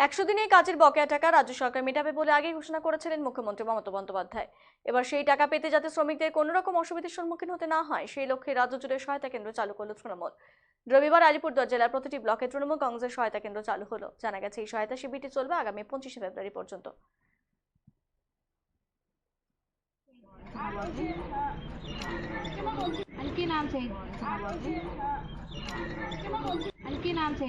একশো দিনে কাজের বকেয়া টাকা রাজ্য সরকার মেটাবে বলে আগেই ঘোষণা করেছিলেন মুখ্যমন্ত্রী মমতা বন্দ্যোপাধ্যায় এবার সেই টাকা পেতে যাতে শ্রমিকদের কোনো রকম অসুবিধার সম্মুখীন হতে না হয় সেই লক্ষ্যে রাজ্য জুড়ে সহায়তা কেন্দ্র চালু করল তৃণমূল রবিবার আলিপুরদুয়ার জেলার প্রতিটি ব্লকে তৃণমূল কংগ্রেসের সহায়তা কেন্দ্র চালু হলো জানা গেছে এই সহায়তা শিবিরটি চলবে আগামী পঁচিশে ফেব্রুয়ারি পর্যন্ত हल्के नाम से हल्के नाम से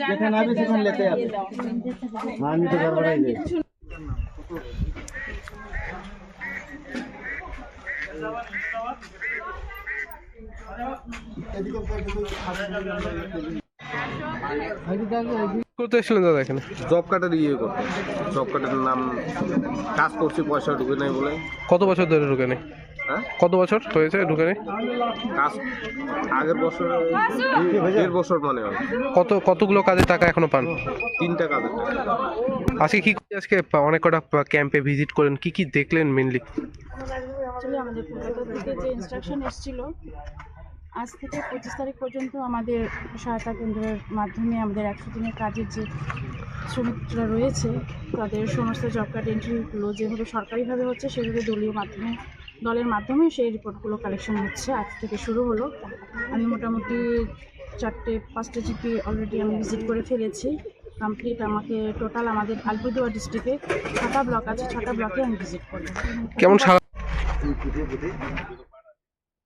যেখানে সেখানে লেতে যাবে। আমি তো গড়বড়াই যাই করতে এসেছিলেন দাদা এখানে? জব কার্ডের ইয়ে করতে। জব কার্ডের নাম কাজ করছি পয়সা ঢুকে নাই বলে। কত বছর ধরে ঢুকে নেই? কত বছর হয়েছে ঢুকে নেই কাজ আগের বছর দেড় বছর মানে হয় কত কতগুলো কাজে টাকা এখনও পান? তিনটা কাজের আজকে কি আজকে অনেক কটা ক্যাম্পে ভিজিট করেন কি কি দেখলেন মেনলি অ্যাকচুয়ালি আমাদের কলকাতা থেকে যে ইনস্ট্রাকশন এসেছিল আজ থেকে পঁচিশ তারিখ পর্যন্ত আমাদের সহায়তা কেন্দ্রের মাধ্যমে আমাদের একশো দিনের কাজের যে শ্রমিকরা রয়েছে তাদের সমস্ত জব কার্ড এন্ট্রিগুলো যেভাবে সরকারিভাবে হচ্ছে সেভাবে দলীয় মাধ্যমে দলের মাধ্যমে সেই রিপোর্টগুলো কালেকশন হচ্ছে। আজ থেকে শুরু হলো। আমি মোটামুটি চারটে পাঁচটা জিপি অলরেডি আমি ভিজিট করে ফেলেছি। কমপ্লিট আমাকে টোটাল আমাদের আলপুরদুয়া ডিস্ট্রিক্টে ছটা ব্লক আছে ছটা ব্লকে আমি ভিজিট করব। কেমন